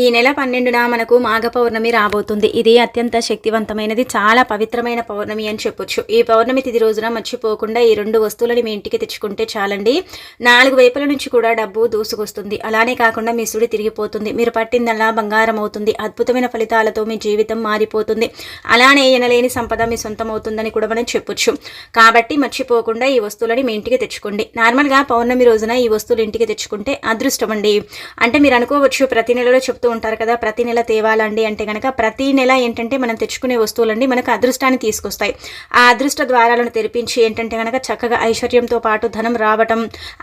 ఈ నెల పన్నెండున మనకు మాఘ పౌర్ణమి రాబోతుంది. ఇది అత్యంత శక్తివంతమైనది చాలా పవిత్రమైన పౌర్ణమి అని చెప్పొచ్చు. ఈ పౌర్ణమి తిది రోజున మర్చిపోకుండా ఈ రెండు వస్తువులని మీ ఇంటికి తెచ్చుకుంటే చాలండి. నాలుగు వైపుల నుంచి కూడా డబ్బు దూసుకొస్తుంది. అలానే కాకుండా మీ సుడి తిరిగిపోతుంది. మీరు పట్టిందల్లా బంగారం అవుతుంది అద్భుతమైన ఫలితాలతో మీ జీవితం మారిపోతుంది. అలానే ఎనలేని సంపద మీ సొంతం అవుతుందని కూడా మనం చెప్పొచ్చు. కాబట్టి మర్చిపోకుండా ఈ వస్తువులని మీ ఇంటికి తెచ్చుకోండి. నార్మల్గా పౌర్ణమి రోజున ఈ వస్తువులు ఇంటికి తెచ్చుకుంటే అదృష్టం అండి. అంటే మీరు అనుకోవచ్చు ప్రతి నెలలో చెప్తూ ఉంటారు కదా ప్రతి నెల తేవాలండి అంటే కనుక ప్రతి నెల ఏంటంటే మనం తెచ్చుకునే వస్తువులండి మనకు అదృష్టాన్ని తీసుకొస్తాయి. ఆ అదృష్ట ద్వారాలను తెరిపించి ఏంటంటే కనుక చక్కగా ఐశ్వర్యంతో పాటు ధనం రావటం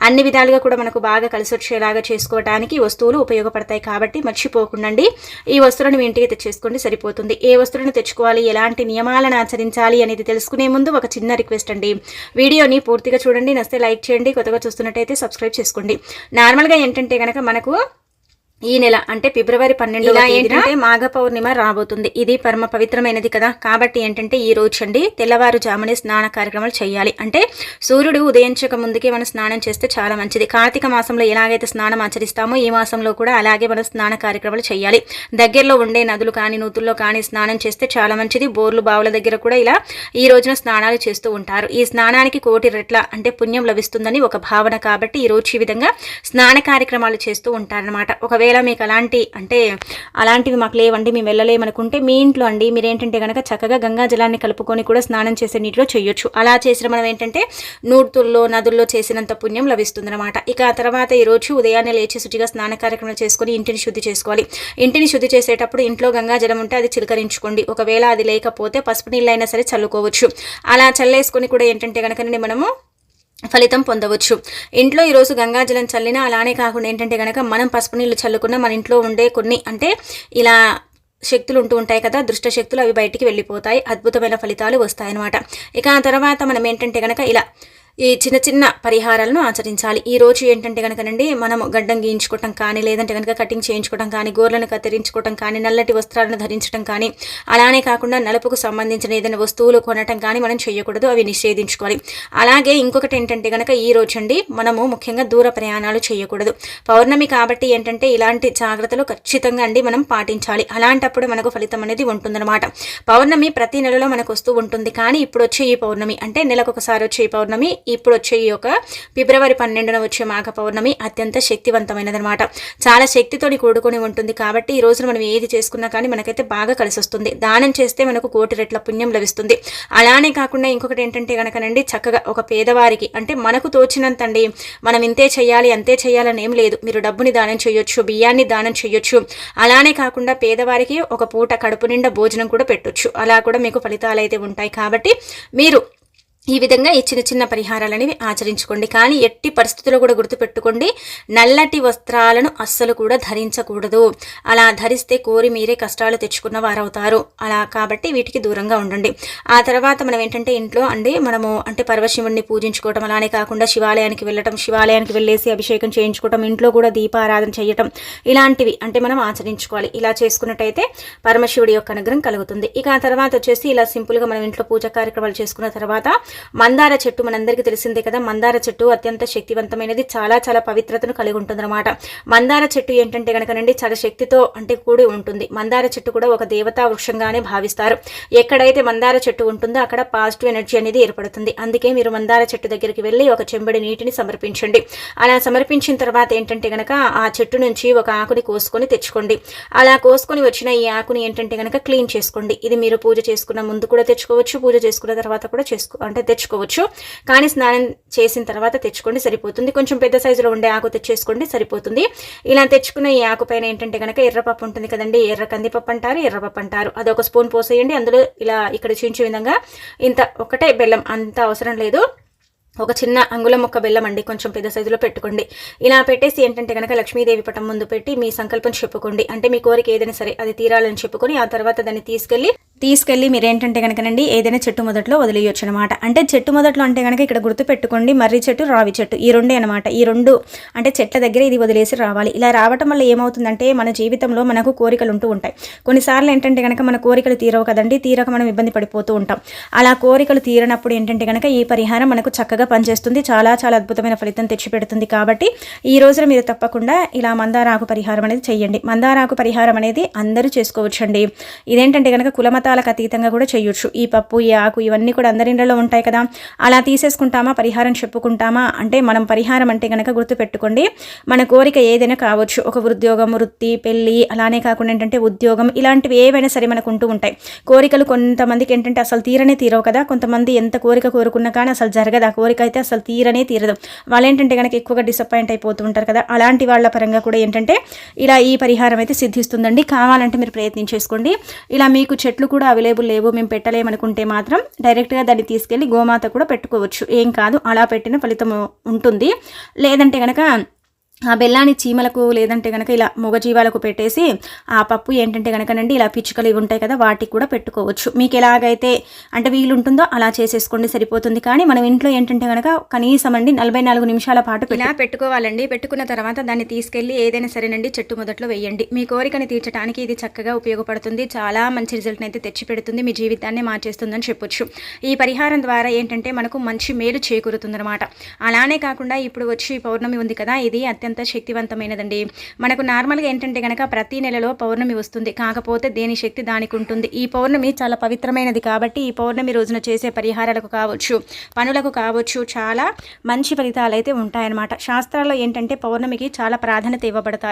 అన్ని విధాలుగా కూడా మనకు బాగా కలిసి వచ్చేలాగా చేసుకోవడానికి వస్తువులు ఉపయోగపడతాయి కాబట్టి మర్చిపోకుండండి. ఈ వస్తువులను మీ ఇంటికి తెచ్చేసుకోండి సరిపోతుంది. ఏ వస్తువులను తెచ్చుకోవాలి ఎలాంటి నియమాలను ఆచరించాలి అనేది తెలుసుకునే ముందు ఒక చిన్న రిక్వెస్ట్ అండి. వీడియోని పూర్తిగా చూడండి నస్తే లైక్ చేయండి కొత్తగా చూస్తున్నట్టయితే సబ్స్క్రైబ్ చేసుకోండి. నార్మల్గా ఏంటంటే కనుక మనకు ఈ నెల అంటే ఫిబ్రవరి పన్నెండు ఏంటంటే మాఘ పౌర్ణిమ రాబోతుంది. ఇది పరమ పవిత్రమైనది కదా. కాబట్టి ఏంటంటే ఈ రోజు అండి తెల్లవారుజామునే స్నాన కార్యక్రమాలు చేయాలి. అంటే సూర్యుడు ఉదయించక ముందుకే మనం స్నానం చేస్తే చాలా మంచిది. కార్తీక మాసంలో ఎలాగైతే స్నానం ఆచరిస్తామో ఈ మాసంలో కూడా అలాగే మనం స్నాన కార్యక్రమాలు చేయాలి. దగ్గరలో ఉండే నదులు కానీ నూతుల్లో కానీ స్నానం చేస్తే చాలా మంచిది. బోర్లు బావుల దగ్గర కూడా ఇలా ఈ రోజున స్నానాలు చేస్తూ ఉంటారు. ఈ స్నానానికి కోటి రెట్ల అంటే పుణ్యం లభిస్తుందని ఒక భావన. కాబట్టి ఈ రోజు ఈ విధంగా స్నాన కార్యక్రమాలు చేస్తూ ఉంటారనమాట ఒకవేళ మీకు అలాంటి అంటే అలాంటివి మాకు లేవండి మేము వెళ్ళలేమనుకుంటే మీ ఇంట్లో అండి మీరు ఏంటంటే కనుక చక్కగా గంగా జలాన్ని కలుపుకొని కూడా స్నానం చేసే నీటిలో చేయొచ్చు. అలా చేసిన మనం ఏంటంటే నూర్తుల్లో నదుల్లో చేసినంత పుణ్యం లభిస్తుందన్నమాట. ఇక ఆ తర్వాత ఈ రోజు ఉదయాన్నే లేచి శుచిగా స్నాన కార్యక్రమం చేసుకొని ఇంటిని శుద్ధి చేసుకోవాలి. ఇంటిని శుద్ధి చేసేటప్పుడు ఇంట్లో గంగా జలం ఉంటే అది చిలకరించుకోండి. ఒకవేళ అది లేకపోతే పసుపు నీళ్ళైనా సరే చల్లుకోవచ్చు. అలా చల్లేసుకొని కూడా ఏంటంటే కనుక మనము ఫలితం పొందవచ్చు. ఇంట్లో ఈరోజు గంగాజలం చల్లినా అలానే కాకుండా ఏంటంటే కనుక మనం పసుపు నీళ్ళు చల్లుకున్న మన ఇంట్లో ఉండే కొన్ని అంటే ఇలా శక్తులు ఉంటూ ఉంటాయి కదా దృష్ట శక్తులు అవి బయటికి వెళ్ళిపోతాయి అద్భుతమైన ఫలితాలు వస్తాయన్నమాట. ఇక ఆ తర్వాత మనం ఏంటంటే కనుక ఇలా ఈ చిన్న చిన్న పరిహారాలను ఆచరించాలి. ఈ రోజు ఏంటంటే కనుకనండి మనం గడ్డం గీయించుకోవటం కానీ లేదంటే కనుక కటింగ్ చేయించుకోవటం కానీ గోర్లను కత్తిరించుకోవటం కానీ నల్లటి వస్త్రాలను ధరించడం కానీ అలానే కాకుండా నలుపుకు సంబంధించిన ఏదైనా వస్తువులు కొనటం కానీ మనం చేయకూడదు. అవి నిషేధించుకోవాలి. అలాగే ఇంకొకటి ఏంటంటే కనుక ఈ రోజు అండి మనము ముఖ్యంగా దూర ప్రయాణాలు చేయకూడదు. పౌర్ణమి కాబట్టి ఏంటంటే ఇలాంటి జాగ్రత్తలు ఖచ్చితంగా అండి మనం పాటించాలి. అలాంటప్పుడు మనకు ఫలితం అనేది ఉంటుందన్నమాట. పౌర్ణమి ప్రతి నెలలో మనకు వస్తూ ఉంటుంది. కానీ ఇప్పుడు వచ్చే ఈ పౌర్ణమి అంటే నెలకు ఒకసారి వచ్చే ఈ పౌర్ణమి ఇప్పుడు వచ్చే ఈ యొక్క ఫిబ్రవరి పన్నెండున వచ్చే మాఘ పౌర్ణమి అత్యంత శక్తివంతమైనదనమాట చాలా శక్తితోని కూడుకొని ఉంటుంది కాబట్టి ఈ రోజున మనం ఏది చేసుకున్నా కానీ మనకైతే బాగా కలిసి వస్తుంది దానం చేస్తే మనకు కోటి రెట్ల పుణ్యం లభిస్తుంది. అలానే కాకుండా ఇంకొకటి ఏంటంటే కనుకనండి చక్కగా ఒక పేదవారికి అంటే మనకు తోచినంత అండి మనం ఇంతే చేయాలి అంతే చేయాలని ఏం లేదు. మీరు డబ్బుని దానం చేయొచ్చు బియ్యాన్ని దానం చేయొచ్చు. అలానే కాకుండా పేదవారికి ఒక పూట కడుపు నిండా భోజనం కూడా పెట్టొచ్చు. అలా కూడా మీకు ఫలితాలు అయితే ఉంటాయి కాబట్టి మీరు ఈ విధంగా ఈ చిన్న చిన్న పరిహారాలు అనేవి ఆచరించుకోండి. కానీ ఎట్టి పరిస్థితుల్లో కూడా గుర్తుపెట్టుకోండి నల్లటి వస్త్రాలను అస్సలు కూడా ధరించకూడదు. అలా ధరిస్తే కోరి మీరే కష్టాలు తెచ్చుకున్న వారవుతారు. అలా కాబట్టి వీటికి దూరంగా ఉండండి. ఆ తర్వాత మనం ఏంటంటే ఇంట్లో అండి మనము అంటే పరవశివుణ్ణి పూజించుకోవటం అలానే కాకుండా శివాలయానికి వెళ్ళటం శివాలయానికి వెళ్ళేసి అభిషేకం చేయించుకోవటం ఇంట్లో కూడా దీపారాధన చేయటం ఇలాంటివి అంటే మనం ఆచరించుకోవాలి. ఇలా చేసుకున్నట్టయితే పరమశివుడి యొక్క అనుగ్రహం కలుగుతుంది. ఇక ఆ తర్వాత వచ్చేసి ఇలా సింపుల్గా మనం ఇంట్లో పూజ కార్యక్రమాలు చేసుకున్న తర్వాత మందార చెట్టు మనందరికీ తెలిసిందే కదా. మందార చెట్టు అత్యంత శక్తివంతమైనది. చాలా చాలా పవిత్రతను కలిగి ఉంటుందన్నమాట. మందార చెట్టు ఏంటంటే కనుకనండి చాలా శక్తితో అంటే కూడి ఉంటుంది. మందార చెట్టు కూడా ఒక దేవతా వృక్షంగానే భావిస్తారు. ఎక్కడైతే మందార చెట్టు ఉంటుందో అక్కడ పాజిటివ్ ఎనర్జీ అనేది ఏర్పడుతుంది. అందుకే మీరు మందార చెట్టు దగ్గరికి వెళ్ళి ఒక చెంబడి నీటిని సమర్పించండి. అలా సమర్పించిన తర్వాత ఏంటంటే కనుక ఆ చెట్టు నుంచి ఒక ఆకుని కోసుకొని తెచ్చుకోండి. అలా కోసుకొని వచ్చిన ఈ ఆకుని ఏంటంటే కనుక క్లీన్ చేసుకోండి. ఇది మీరు పూజ చేసుకున్న ముందు కూడా తెచ్చుకోవచ్చు పూజ చేసుకున్న తర్వాత కూడా చేసుకో అంటే తెచ్చుకోవచ్చు. కానీ స్నానం చేసిన తర్వాత తెచ్చుకోండి సరిపోతుంది. కొంచెం పెద్ద సైజులో ఉండే ఆకు తెచ్చేసుకోండి సరిపోతుంది. ఇలా తెచ్చుకున్న ఈ ఆకు పైన ఏంటంటే కనుక ఎర్రపప్పు ఉంటుంది కదండి ఎర్ర కందిపప్పు అంటారు ఎర్రపప్పు అంటారు. అది ఒక స్పూన్ పోసేయండి. అందులో ఇలా ఇక్కడ చూపించే విధంగా ఇంత ఒకటే బెల్లం అంత అవసరం లేదు. ఒక చిన్న అంగుళం మొక్క బెల్లం అండి కొంచెం పెద్ద సైజులో పెట్టుకోండి. ఇలా పెట్టేసి ఏంటంటే కనుక లక్ష్మీదేవి పటం ముందు పెట్టి మీ సంకల్పం చెప్పుకోండి. అంటే మీ కోరిక ఏదైనా సరే అది తీరాలని చెప్పుకొని ఆ తర్వాత దాన్ని తీసుకెళ్ళి తీసుకెళ్ళి మీరు ఏంటంటే కనుకనండి ఏదైనా చెట్టు మొదట్లో వదిలేయొచ్చు అనమాట అంటే చెట్టు మొదట్లో అంటే కనుక ఇక్కడ గుర్తు పెట్టుకోండి మర్రి చెట్టు రావి చెట్టు ఈ రెండే అనమాట. ఈ రెండు అంటే చెట్ల దగ్గర ఇది వదిలేసి రావాలి. ఇలా రావటం వల్ల ఏమవుతుందంటే మన జీవితంలో మనకు కోరికలు ఉంటూ ఉంటాయి. కొన్నిసార్లు ఏంటంటే కనుక మన కోరికలు తీరవు కదండి తీరక మనం ఇబ్బంది పడిపోతూ ఉంటాం. అలా కోరికలు తీరనప్పుడు ఏంటంటే కనుక ఈ పరిహారం మనకు చక్కగా పనిచేస్తుంది. చాలా చాలా అద్భుతమైన ఫలితం తెచ్చిపెడుతుంది కాబట్టి ఈ రోజున మీరు తప్పకుండా ఇలా మందారాకు పరిహారం అనేది చేయండి మందారాకు పరిహారం అనేది అందరూ చేసుకోవచ్చండి. ఇదేంటంటే కనుక కులమతాలకు అతీతంగా కూడా చేయొచ్చు. ఈ పప్పు ఈ ఆకు ఇవన్నీ కూడా అందరిలో ఉంటాయి కదా. అలా తీసేసుకుంటామా? పరిహారం చెప్పుకుంటామా? అంటే మనం పరిహారం అంటే కనుక గుర్తుపెట్టుకోండి మన కోరిక ఏదైనా కావచ్చు. ఒక ఉద్యోగం వృత్తి పెళ్ళి అలానే కాకుండా ఏంటంటే ఉద్యోగం ఇలాంటివి ఏవైనా సరే మనకు ఉంటూ ఉంటాయి. కోరికలు కొంతమందికి ఏంటంటే అసలు తీరనే తీరవు కదా. కొంతమంది ఎంత కోరిక కోరుకున్నా కానీ అసలు జరగదు. ఆ కోరిక అయితే అసలు తీరనే తీరదు. వాళ్ళు ఏంటంటే కనుక ఎక్కువగా డిసప్పాయింట్ అయిపోతూ ఉంటారు కదా. అలాంటి వాళ్ళ పరంగా కూడా ఏంటంటే ఇలా ఈ పరిహారం అయితే సిద్ధిస్తుందండి. కావాలంటే మీరు ప్రయత్నం చేసుకోండి. ఇలా మీకు చెట్లు కూడా అవైలబుల్ లేవు మేము పెట్టలేమనుకుంటే మాత్రం డైరెక్ట్గా దాన్ని తీసుకెళ్ళి గోమాత కూడా పెట్టుకోవచ్చు. ఏం కాదు అలా పెట్టిన ఫలితం ఉంటుంది. లేదంటే కనుక ఆ బెల్లాన్ని చీమలకు లేదంటే కనుక ఇలా మూగజీవాలకు పెట్టేసి ఆ పప్పు ఏంటంటే కనుకనండి ఇలా పిచ్చుకలు ఇవి ఉంటాయి కదా వాటికి కూడా పెట్టుకోవచ్చు. మీకు ఎలాగైతే అంటే వీలుంటుందో అలా చేసేసుకోండి సరిపోతుంది. కానీ మనం ఇంట్లో ఏంటంటే కనుక కనీసం అండి నలభై నాలుగు నిమిషాల పాటు ఇలా పెట్టుకోవాలండి. పెట్టుకున్న తర్వాత దాన్ని తీసుకెళ్ళి ఏదైనా సరేనండి చెట్టు మొదట్లో వేయండి. మీ కోరికని తీర్చడానికి ఇది చక్కగా ఉపయోగపడుతుంది. చాలా మంచి రిజల్ట్ని అయితే తెచ్చి పెడుతుంది. మీ జీవితాన్ని మార్చేస్తుందని చెప్పొచ్చు. ఈ పరిహారం ద్వారా ఏంటంటే మనకు మంచి మేలు చేకూరుతుందన్నమాట. అలానే కాకుండా ఇప్పుడు వచ్చి పౌర్ణమి ఉంది కదా ఇది అత్యంత అత్యంత శక్తివంతమైనదండి. మనకు నార్మల్గా ఏంటంటే కనుక ప్రతి నెలలో పౌర్ణమి వస్తుంది. కాకపోతే దేని శక్తి దానికి ఉంటుంది. ఈ పౌర్ణమి చాలా పవిత్రమైనది కాబట్టి ఈ పౌర్ణమి రోజున చేసే పరిహారాలకు కావచ్చు పనులకు కావచ్చు చాలా మంచి ఫలితాలు అయితే ఉంటాయన్నమాట. శాస్త్రాల్లో ఏంటంటే పౌర్ణమికి చాలా ప్రాధాన్యత ఇవ్వబడతా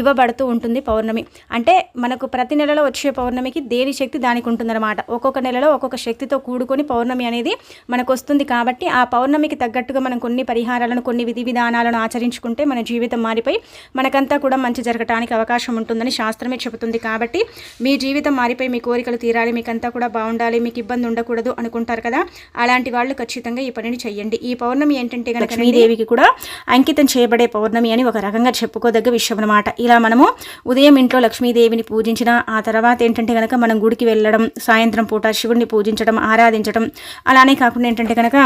ఇవ్వబడుతూ ఉంటుంది పౌర్ణమి. అంటే మనకు ప్రతి నెలలో వచ్చే పౌర్ణమికి దేని శక్తి దానికి ఉంటుందన్నమాట. ఒక్కొక్క నెలలో ఒక్కొక్క శక్తితో కూడుకొని పౌర్ణమి అనేది మనకు వస్తుంది కాబట్టి ఆ పౌర్ణమికి తగ్గట్టుగా మనం కొన్ని పరిహారాలను కొన్ని విధి విధానాలను ఆచరించుకుంటే మన జీవితం మారిపోయి మనకంతా కూడా మంచి జరగటానికి అవకాశం ఉంటుందని శాస్త్రమే చెబుతుంది కాబట్టి మీ జీవితం మారిపోయి మీ కోరికలు తీరాలి మీకంతా కూడా బాగుండాలి మీకు ఇబ్బంది ఉండకూడదు అనుకుంటారు కదా. అలాంటి వాళ్ళు ఖచ్చితంగా ఈ పనిని చేయండి ఈ పౌర్ణమి ఏంటంటే కనుక లక్ష్మీదేవికి కూడా అంకితం చేయబడే పౌర్ణమి అని ఒక రకంగా చెప్పుకోదగ్గ విషయం అనమాట ఇలా మనము ఉదయం ఇంట్లో లక్ష్మీదేవిని పూజించిన ఆ తర్వాత ఏంటంటే కనుక మనం గుడికి వెళ్ళడం సాయంత్రం పూట శివుడిని పూజించడం ఆరాధించడం అలానే కాకుండా ఏంటంటే కనుక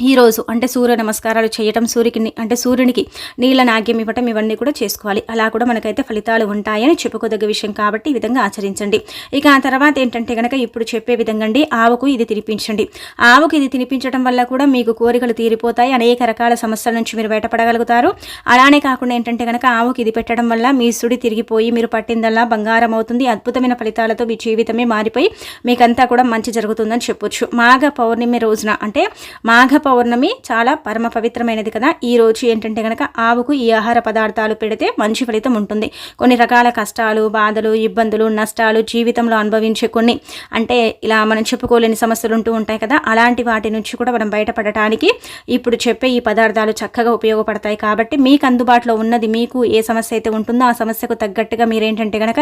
ఈరోజు అంటే సూర్య నమస్కారాలు చేయటం సూర్యుకి అంటే సూర్యునికి నీళ్ళ నాగ్యం ఇవ్వటం ఇవన్నీ కూడా చేసుకోవాలి. అలా కూడా మనకైతే ఫలితాలు ఉంటాయని చెప్పుకోదగ్గ విషయం కాబట్టి ఈ విధంగా ఆచరించండి. ఇక ఆ తర్వాత ఏంటంటే కనుక ఇప్పుడు చెప్పే విధంగా అండి ఆవుకు ఇది తినిపించండి. ఆవుకు ఇది తినిపించడం వల్ల కూడా మీకు కోరికలు తీరిపోతాయి అనేక రకాల సమస్యల నుంచి మీరు బయటపడగలుగుతారు. అలానే కాకుండా ఏంటంటే కనుక ఆవుకి ఇది పెట్టడం వల్ల మీ సుడి తిరిగిపోయి మీరు పట్టిందల్లా బంగారం అవుతుంది అద్భుతమైన ఫలితాలతో మీ జీవితమే మారిపోయి మీకంతా కూడా మంచి జరుగుతుందని చెప్పొచ్చు. మాఘ పౌర్ణమి రోజున అంటే మాఘ పౌర్ణమి చాలా పరమ పవిత్రమైనది కదా. ఈ రోజు ఏంటంటే కనుక ఆవుకు ఈ ఆహార పదార్థాలు పెడితే మంచి ఫలితం ఉంటుంది. కొన్ని రకాల కష్టాలు బాధలు ఇబ్బందులు నష్టాలు జీవితంలో అనుభవించే కొన్ని. అంటే ఇలా మనం చెప్పుకోలేని సమస్యలు ఉంటూ ఉంటాయి కదా. అలాంటి వాటి నుంచి కూడా మనం బయటపడటానికి ఇప్పుడు చెప్పే ఈ పదార్థాలు చక్కగా ఉపయోగపడతాయి. కాబట్టి మీకు అందుబాటులో ఉన్నది మీకు ఏ సమస్య అయితే ఉంటుందో ఆ సమస్యకు తగ్గట్టుగా మీరేంటంటే కనుక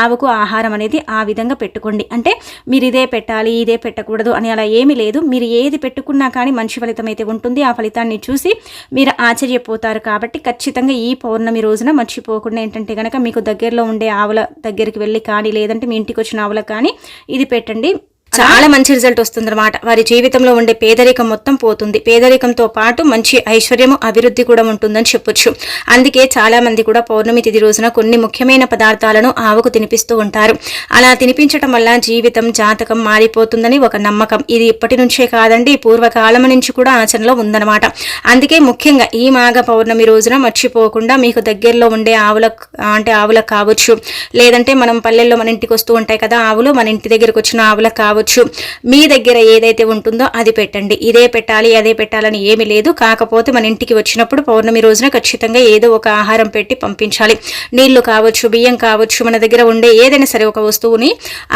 ఆవుకు ఆహారం అనేది ఆ విధంగా పెట్టుకోండి. అంటే మీరు ఇదే పెట్టాలి ఇదే పెట్టకూడదు అని అలా ఏమీ లేదు. మీరు ఏది పెట్టుకున్నా కానీ మంచి మంచి ఫలితం అయితే ఉంటుంది. ఆ ఫలితాన్ని చూసి మీరు ఆశ్చర్యపోతారు కాబట్టి ఖచ్చితంగా ఈ పౌర్ణమి రోజున మర్చిపోకుండా ఏంటంటే కనుక మీకు దగ్గరలో ఉండే ఆవుల దగ్గరికి వెళ్ళి కానీ లేదంటే మీ ఇంటికి వచ్చిన ఆవుల కానీ ఇది పెట్టండి. చాలా మంచి రిజల్ట్ వస్తుందన్నమాట. వారి జీవితంలో ఉండే పేదరికం మొత్తం పోతుంది. పేదరికంతో పాటు మంచి ఐశ్వర్యము అభివృద్ధి కూడా ఉంటుందని చెప్పొచ్చు. అందుకే చాలా మంది కూడా పౌర్ణమి తిథి రోజున కొన్ని ముఖ్యమైన పదార్థాలను ఆవుకు తినిపిస్తూ ఉంటారు. అలా తినిపించడం వల్ల జీవితం జాతకం మారిపోతుందని ఒక నమ్మకం. ఇది ఇప్పటి నుంచే కాదండి పూర్వకాలం నుంచి కూడా ఆచరణలో ఉందన్నమాట. అందుకే ముఖ్యంగా ఈ మాఘ పౌర్ణమి రోజున మర్చిపోకుండా మీకు దగ్గరలో ఉండే ఆవులకు అంటే ఆవులకు కావచ్చు. లేదంటే మనం పల్లెల్లో మన ఇంటికి వస్తూ ఉంటాయి కదా ఆవులు మన ఇంటి దగ్గరకు వచ్చిన ఆవులకు కావచ్చు. పెట్టుకోవచ్చు మీ దగ్గర ఏదైతే ఉంటుందో అది పెట్టండి. ఇదే పెట్టాలి అదే పెట్టాలని ఏమీ లేదు. కాకపోతే మన ఇంటికి వచ్చినప్పుడు పౌర్ణమి రోజున ఖచ్చితంగా ఏదో ఒక ఆహారం పెట్టి పంపించాలి. నీళ్ళు కావచ్చు బియ్యం కావచ్చు మన దగ్గర ఉండే ఏదైనా సరే ఒక వస్తువుని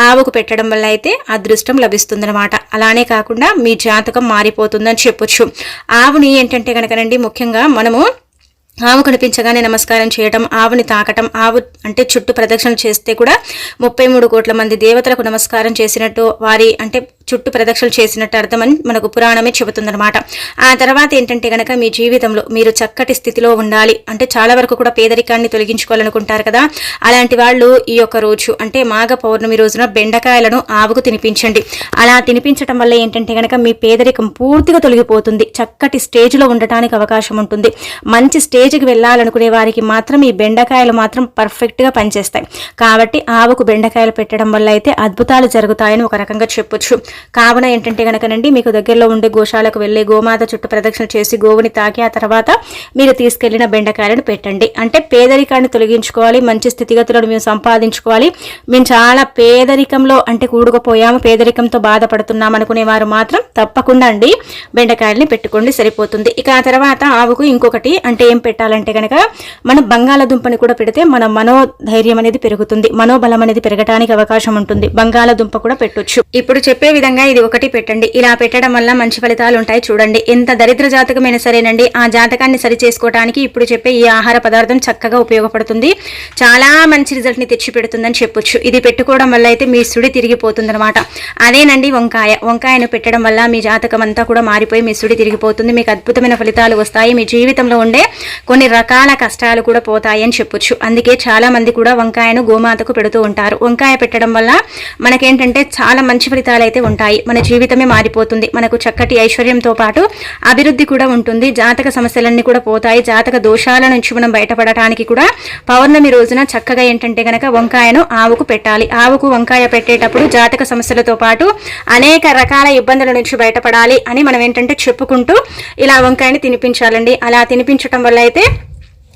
ఆవుకు పెట్టడం వల్ల అయితే అదృష్టం లభిస్తుందనమాట అలానే కాకుండా మీ జాతకం మారిపోతుందని చెప్పొచ్చు. ఆవుని ఏంటంటే కనుకనండి ముఖ్యంగా మనము ఆవు కనిపించగానే నమస్కారం చేయటం ఆవుని తాకటం ఆవు అంటే చుట్టూ ప్రదక్షిణ చేస్తే కూడా ముప్పై మూడు కోట్ల మంది దేవతలకు నమస్కారం చేసినట్టు వారి అంటే చుట్టూ ప్రదక్షిణలు చేసినట్టు అర్థమని మనకు పురాణమే చెబుతుందన్నమాట. ఆ తర్వాత ఏంటంటే గనక మీ జీవితంలో మీరు చక్కటి స్థితిలో ఉండాలి. అంటే చాలా వరకు కూడా పేదరికాన్ని తొలగించుకోవాలనుకుంటారు కదా. అలాంటి వాళ్ళు ఈ యొక్క రోజు అంటే మాఘ పౌర్ణమి రోజున బెండకాయలను ఆవుకు తినిపించండి. అలా తినిపించడం వల్ల ఏంటంటే గనక మీ పేదరికం పూర్తిగా తొలగిపోతుంది. చక్కటి స్టేజ్లో ఉండటానికి అవకాశం ఉంటుంది. మంచి స్టేజ్కి వెళ్ళాలనుకునే వారికి మాత్రం ఈ బెండకాయలు మాత్రం పర్ఫెక్ట్గా పనిచేస్తాయి. కాబట్టి ఆవుకు బెండకాయలు పెట్టడం వల్ల అయితే అద్భుతాలు జరుగుతాయని ఒక రకంగా చెప్పొచ్చు. కావున ఏంటంటే కనుకనండి మీకు దగ్గరలో ఉండే గోశాలకు వెళ్ళి గోమాత చుట్టూ ప్రదక్షిణ చేసి గోవుని తాకి ఆ తర్వాత మీరు తీసుకెళ్ళిన బెండకాయలను పెట్టండి. అంటే పేదరికాన్ని తొలగించుకోవాలి మంచి స్థితిగతులను మేము సంపాదించుకోవాలి. మేము చాలా పేదరికంలో అంటే కూడుకుపోయాము పేదరికంతో బాధపడుతున్నాం అనుకునే వారు మాత్రం తప్పకుండా అండి బెండకాయల్ని పెట్టుకోండి సరిపోతుంది. ఇక ఆ తర్వాత ఆవుకు ఇంకొకటి అంటే ఏం పెట్టాలంటే కనుక మనం బంగాళదుంపని కూడా పెడితే మన మనోధైర్యం అనేది పెరుగుతుంది మనోబలం అనేది పెరగడానికి అవకాశం ఉంటుంది. బంగాళదుంప కూడా పెట్టొచ్చు. ఇప్పుడు చెప్పే విధంగా ఇది ఒకటి పెట్టండి. ఇలా పెట్టడం వల్ల మంచి ఫలితాలు ఉంటాయి చూడండి. ఎంత దరిద్ర జాతకమైన సరేనండి. ఆ జాతకాన్ని సరి చేసుకోవడానికి ఇప్పుడు చెప్పే ఈ ఆహార పదార్థం చక్కగా ఉపయోగపడుతుంది. చాలా మంచి రిజల్ట్ని తెచ్చి పెడుతుందని చెప్పొచ్చు. ఇది పెట్టుకోవడం వల్ల అయితే మీ సుడి తిరిగిపోతుందనమాట అదేనండి వంకాయ. వంకాయను పెట్టడం వల్ల మీ జాతకం అంతా కూడా మారిపోయి మీ సుడి తిరిగిపోతుంది. మీకు అద్భుతమైన ఫలితాలు వస్తాయి. మీ జీవితంలో ఉండే కొన్ని రకాల కష్టాలు కూడా పోతాయి అని చెప్పొచ్చు. అందుకే చాలా మంది కూడా వంకాయను గోమాతకు పెడుతూ ఉంటారు. వంకాయ పెట్టడం వల్ల మనకేంటంటే చాలా మంచి ఫలితాలు అయితే ఉంటాయి. ఉంటాయి. మన జీవితమే మారిపోతుంది. మనకు చక్కటి ఐశ్వర్యంతో పాటు అభివృద్ధి కూడా ఉంటుంది. జాతక సమస్యలన్నీ కూడా పోతాయి. జాతక దోషాల నుంచి మనం బయటపడటానికి కూడా పౌర్ణమి రోజున చక్కగా ఏంటంటే గనక వంకాయను ఆవుకు పెట్టాలి. ఆవుకు వంకాయ పెట్టేటప్పుడు జాతక సమస్యలతో పాటు అనేక రకాల ఇబ్బందుల నుంచి బయటపడాలి అని మనం ఏంటంటే చెప్పుకుంటూ ఇలా వంకాయని తినిపించాలండి. అలా తినిపించటం వల్ల అయితే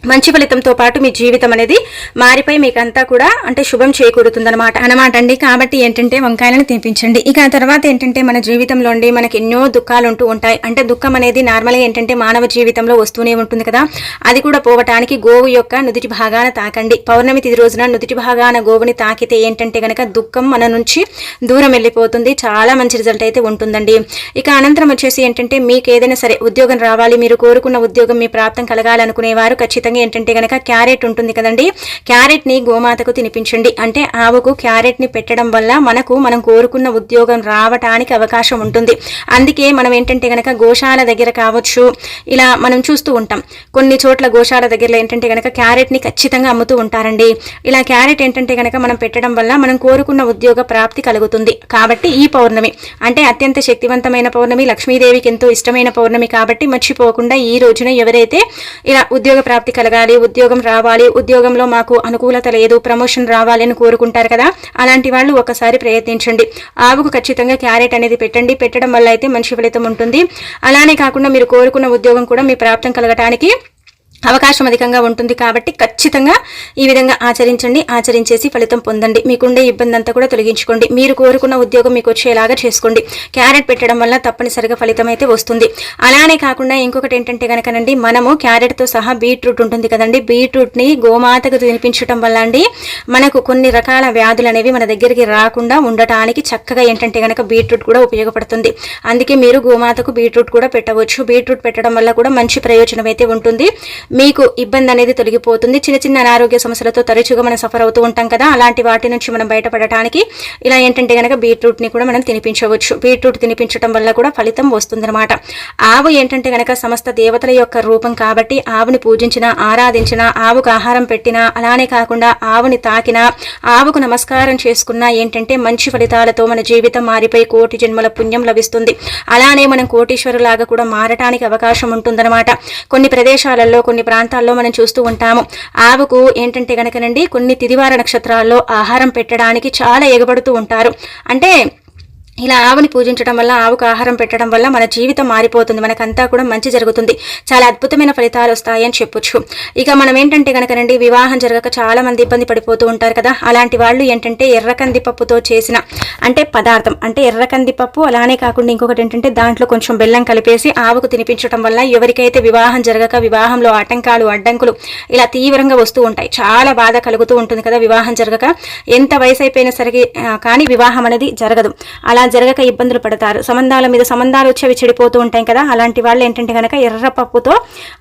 మంచి ఫలితంతో పాటు మీ జీవితం అనేది మారిపోయి మీకంతా కూడా అంటే శుభం చేకూరుతుందనమాట అనమాట అండి. కాబట్టి ఏంటంటే వంకాయలను తినిపించండి. ఇక తర్వాత ఏంటంటే మన జీవితంలో ఉండి మనకి ఎన్నో దుఃఖాలు ఉంటూ ఉంటాయి. అంటే దుఃఖం అనేది నార్మల్గా ఏంటంటే మానవ జీవితంలో వస్తూనే ఉంటుంది కదా. అది కూడా పోవటానికి గోవు యొక్క నుదుటి భాగాన తాకండి. పౌర్ణమి తిది రోజున నుదుటి భాగాన గోవుని తాకితే ఏంటంటే కనుక దుఃఖం మన నుంచి దూరం వెళ్ళిపోతుంది. చాలా మంచి రిజల్ట్ అయితే ఉంటుందండి. ఇక అనంతరం వచ్చేసి ఏంటంటే మీకు ఏదైనా సరే ఉద్యోగం రావాలి మీరు కోరుకున్న ఉద్యోగం మీ ప్రాప్తం కలగాలనుకునేవారు ఖచ్చితంగా ఖచ్చితంగా ఏంటంటే కనుక క్యారెట్ ఉంటుంది కదండి. క్యారెట్ని గోమాతకు తినిపించండి. అంటే ఆవుకు క్యారెట్ని పెట్టడం వల్ల మనకు మనం కోరుకున్న ఉద్యోగం రావటానికి అవకాశం ఉంటుంది. అందుకే మనం ఏంటంటే కనుక గోశాల దగ్గర కావచ్చు ఇలా మనం చూస్తూ ఉంటాం. కొన్ని చోట్ల గోశాల దగ్గరలో ఏంటంటే కనుక క్యారెట్ని ఖచ్చితంగా అమ్ముతూ ఉంటారండి. ఇలా క్యారెట్ ఏంటంటే కనుక మనం పెట్టడం వల్ల మనం కోరుకున్న ఉద్యోగ ప్రాప్తి కలుగుతుంది. కాబట్టి ఈ పౌర్ణమి అంటే అత్యంత శక్తివంతమైన పౌర్ణమి లక్ష్మీదేవికి ఎంతో ఇష్టమైన పౌర్ణమి కాబట్టి మర్చిపోకుండా ఈ రోజున ఎవరైతే ఇలా ఉద్యోగ ప్రాప్తి కలగాలి ఉద్యోగం రావాలి ఉద్యోగంలో మాకు అనుకూలత లేదు ప్రమోషన్ రావాలి అని కోరుకుంటారు కదా? అలాంటి వాళ్ళు ఒకసారి ప్రయత్నించండి. ఆవుకు ఖచ్చితంగా క్యారెట్ అనేది పెట్టండి. పెట్టడం వల్ల అయితే మంచి ఫలితం ఉంటుంది. అలానే కాకుండా మీరు కోరుకున్న ఉద్యోగం కూడా మీ ప్రాప్తం కలగటానికి అవకాశం అధికంగా ఉంటుంది కాబట్టి ఖచ్చితంగా ఈ విధంగా ఆచరించండి ఆచరించేసి ఫలితం పొందండి. మీకుండే ఇబ్బంది అంతా కూడా తొలగించుకోండి. మీరు కోరుకున్న ఉద్యోగం మీకు వచ్చేలాగా చేసుకోండి. క్యారెట్ పెట్టడం వల్ల తప్పనిసరిగా ఫలితం అయితే వస్తుంది. అలానే కాకుండా ఇంకొకటి ఏంటంటే కనుకనండి మనము క్యారెట్తో సహా బీట్రూట్ ఉంటుంది కదండి. బీట్రూట్ని గోమాతకు తినిపించడం వల్ల అండి మనకు కొన్ని రకాల వ్యాధులు అనేవి మన దగ్గరికి రాకుండా ఉండటానికి చక్కగా ఏంటంటే కనుక బీట్రూట్ కూడా ఉపయోగపడుతుంది. అందుకే మీరు గోమాతకు బీట్రూట్ కూడా పెట్టవచ్చు. బీట్రూట్ పెట్టడం వల్ల కూడా మంచి ప్రయోజనం అయితే ఉంటుంది. మీకు ఇబ్బంది అనేది తొలగిపోతుంది. చిన్న చిన్న అనారోగ్య సమస్యలతో తరచుగా మనం సఫర్ అవుతూ ఉంటాం కదా అలాంటి వాటి నుంచి మనం బయటపడటానికి ఇలా ఏంటంటే కనుక బీట్రూట్ని కూడా మనం తినిపించవచ్చు. బీట్రూట్ తినిపించడం వల్ల కూడా ఫలితం వస్తుందన్నమాట. ఆవు ఏంటంటే కనుక సమస్త దేవతల యొక్క రూపం కాబట్టి ఆవుని పూజించిన ఆరాధించిన ఆవుకు ఆహారం పెట్టినా అలానే కాకుండా ఆవుని తాకినా ఆవుకు నమస్కారం చేసుకున్నా ఏంటంటే మంచి ఫలితాలతో మన జీవితం మారిపోయి కోటి జన్మల పుణ్యం లభిస్తుంది. అలానే మనం కోటీశ్వరులాగా కూడా మారటానికి అవకాశం ఉంటుందన్నమాట. కొన్ని ప్రదేశాలలో కొన్ని కొన్ని ప్రాంతాల్లో మనం చూస్తూ ఉంటాము. ఆవుకు ఏంటంటే కనుకనండి కొన్ని తిదివార నక్షత్రాల్లో ఆహారం పెట్టడానికి చాలా ఎగబడుతూ ఉంటారు. అంటే ఇలా ఆవుని పూజించడం వల్ల ఆవుకు ఆహారం పెట్టడం వల్ల మన జీవితం మారిపోతుంది. మనకంతా కూడా మంచి జరుగుతుంది. చాలా అద్భుతమైన ఫలితాలు వస్తాయని చెప్పొచ్చు. ఇక మనం ఏంటంటే కనుకనండి వివాహం జరగక చాలా మంది ఇబ్బంది పడిపోతూ ఉంటారు కదా. అలాంటి వాళ్ళు ఏంటంటే ఎర్రకంది పప్పుతో చేసిన అంటే పదార్థం అంటే ఎర్రకంది పప్పు అలానే కాకుండా ఇంకొకటి ఏంటంటే దాంట్లో కొంచెం బెల్లం కలిపేసి ఆవుకు తినిపించడం వల్ల ఎవరికైతే వివాహం జరగక వివాహంలో ఆటంకాలు అడ్డంకులు ఇలా తీవ్రంగా వస్తూ ఉంటాయి. చాలా బాధ కలుగుతూ ఉంటుంది కదా వివాహం జరగక. ఎంత వయసు అయిపోయినా సరే కానీ వివాహం అనేది జరగదు. అలా జరగక ఇబ్బందులు పడతారు. సంబంధాల మీద సంబంధాలు వచ్చి చెడిపోతూ ఉంటాయి కదా. అలాంటి వాళ్ళు ఏంటంటే కనుక ఎర్రపప్పుతో